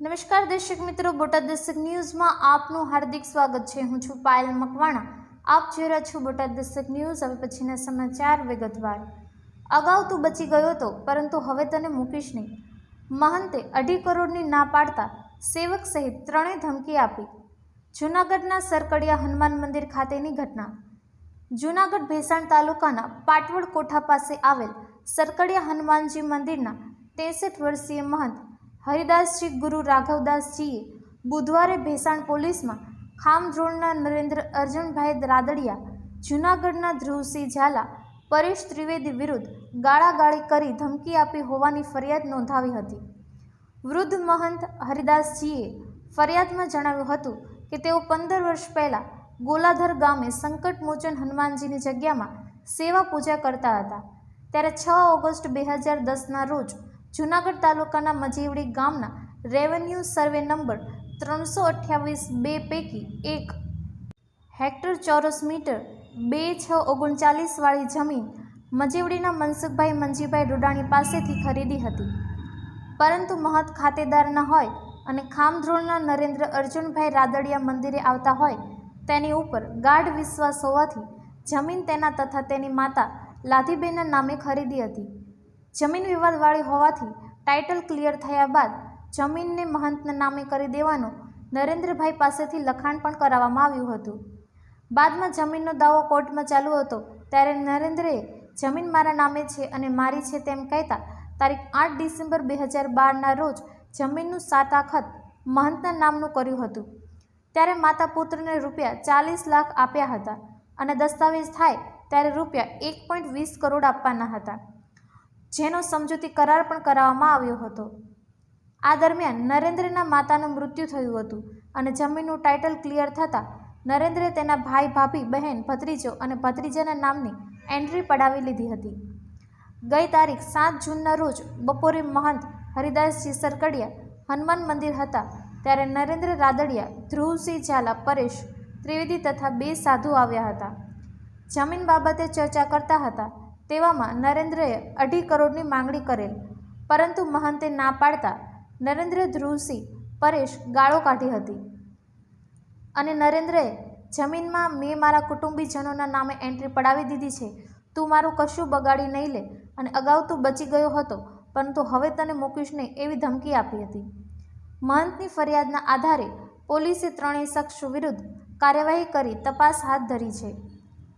નમસ્કાર દર્શક મિત્રો, બોટાદ દર્શક ન્યૂઝમાં આપનું હાર્દિક સ્વાગત છે. હું છું પાયલ મકવાણા. આપ જોઈ રહ્યા છો બોટાદ દર્શક ન્યૂઝ. હવે પછીના સમાચાર વિગતવાર. અગાઉ તું બચી ગયો હતો પરંતુ હવે તને મૂકીશ નહીં. મહંતે અઢી કરોડની ના પાડતા સેવક સહિત ત્રણેય ધમકી આપી. જૂનાગઢના સરકડિયા હનુમાન મંદિર ખાતેની ઘટના. જૂનાગઢ ભેસાણ તાલુકાના પાટવડ કોઠા પાસે આવેલ સરકડિયા હનુમાનજી મંદિરના ત્રેસઠ વર્ષીય મહંત હરિદાસજી ગુરુ રાઘવદાસજીએ બુધવારે ભેસાણ પોલીસમાં ખામધ્રોણના નરેન્દ્ર અર્જુનભાઈ રાદડિયા, જૂનાગઢના ધ્રુવસિંહ ઝાલા, પરેશ ત્રિવેદી વિરુદ્ધ ગાળાગાળી કરી ધમકી આપી હોવાની ફરિયાદ નોંધાવી હતી. વૃદ્ધ મહંત હરિદાસજીએ ફરિયાદમાં જણાવ્યું હતું કે તેઓ પંદર વર્ષ પહેલાં ગોલાધર ગામે સંકટમોચન હનુમાનજીની જગ્યામાં સેવા પૂજા કરતા હતા. ત્યારે છ ઓગસ્ટ બે હજાર દસના રોજ જૂનાગઢ તાલુકાના મજીવડી ગામના રેવન્યુ સર્વે નંબર ત્રણસો અઠ્યાવીસ બે પૈકી એક. હેક્ટર ચોરસ મીટર બે છ ઓગણચાલીસવાળી જમીન મજીવડીના મનસુખભાઈ મંજીભાઈ ડોડાણી પાસેથી ખરીદી હતી. પરંતુ મહત ખાતેદાર ન હોય અને ખામધ્રોળના નરેન્દ્ર અર્જુનભાઈ રાદડિયા મંદિરે આવતા હોય તેની ઉપર ગાઢ વિશ્વાસ હોવાથી જમીન તેના તથા તેની માતા લાધીબેનના નામે ખરીદી હતી. જમીન વિવાદવાળી હોવાથી ટાઇટલ ક્લિયર થયા બાદ જમીનને મહંતના નામે કરી દેવાનું નરેન્દ્રભાઈ પાસેથી લખાણ પણ કરાવવામાં આવ્યું હતું. બાદમાં જમીનનો દાવો કોર્ટમાં ચાલુ હતો, ત્યારે નરેન્દ્રએ જમીન મારા નામે છે અને મારી છે તેમ કહેતા તારીખ આઠ ડિસેમ્બર બે હજાર બારના રોજ જમીનનું સાતાખત મહંતના નામનું કર્યું હતું. ત્યારે માતા પુત્રને રૂપિયા ચાલીસ લાખ આપ્યા હતા અને દસ્તાવેજ થાય ત્યારે રૂપિયા એક પોઈન્ટ વીસ કરોડ આપવાના હતા. જેનો સમજૂતી કરાર પણ કરાવવામાં આવ્યો હતો. આ દરમિયાન નરેન્દ્રના માતાનું મૃત્યુ થયું હતું અને જમીનનું ટાઇટલ ક્લિયર થતાં નરેન્દ્રે તેના ભાઈ ભાભી, બહેન, ભત્રીજો અને ભત્રીજાના નામની એન્ટ્રી પડાવી લીધી હતી. ગઈ તારીખ સાત જૂનના રોજ બપોરે મહંત હરિદાસજી સરકડિયા હનુમાન મંદિર હતા ત્યારે નરેન્દ્ર રાદડિયા, ધ્રુવસિંહ ઝાલા, પરેશ ત્રિવેદી તથા બે સાધુ આવ્યા હતા. જમીન બાબતે ચર્ચા કરતા હતા તેવામાં નરેન્દ્રએ અઢી કરોડની માંગણી કરેલ. પરંતુ મહંતે ના પાડતા નરેન્દ્ર ધ્રુવસિંહ પરેશ ગાળો કાઢી હતી. અને નરેન્દ્રએ જમીનમાં મેં મારા કુટુંબીજનોના નામે એન્ટ્રી પડાવી દીધી છે. તું મારું કશું બગાડી નહીં લે અને અગાઉ તું બચી ગયો હતો, પરંતુ હવે તને મૂકીશ નહીં એવી ધમકી આપી હતી. મહંતની ફરિયાદના આધારે પોલીસે ત્રણેય શખ્સ વિરુદ્ધ કાર્યવાહી કરી તપાસ હાથ ધરી છે.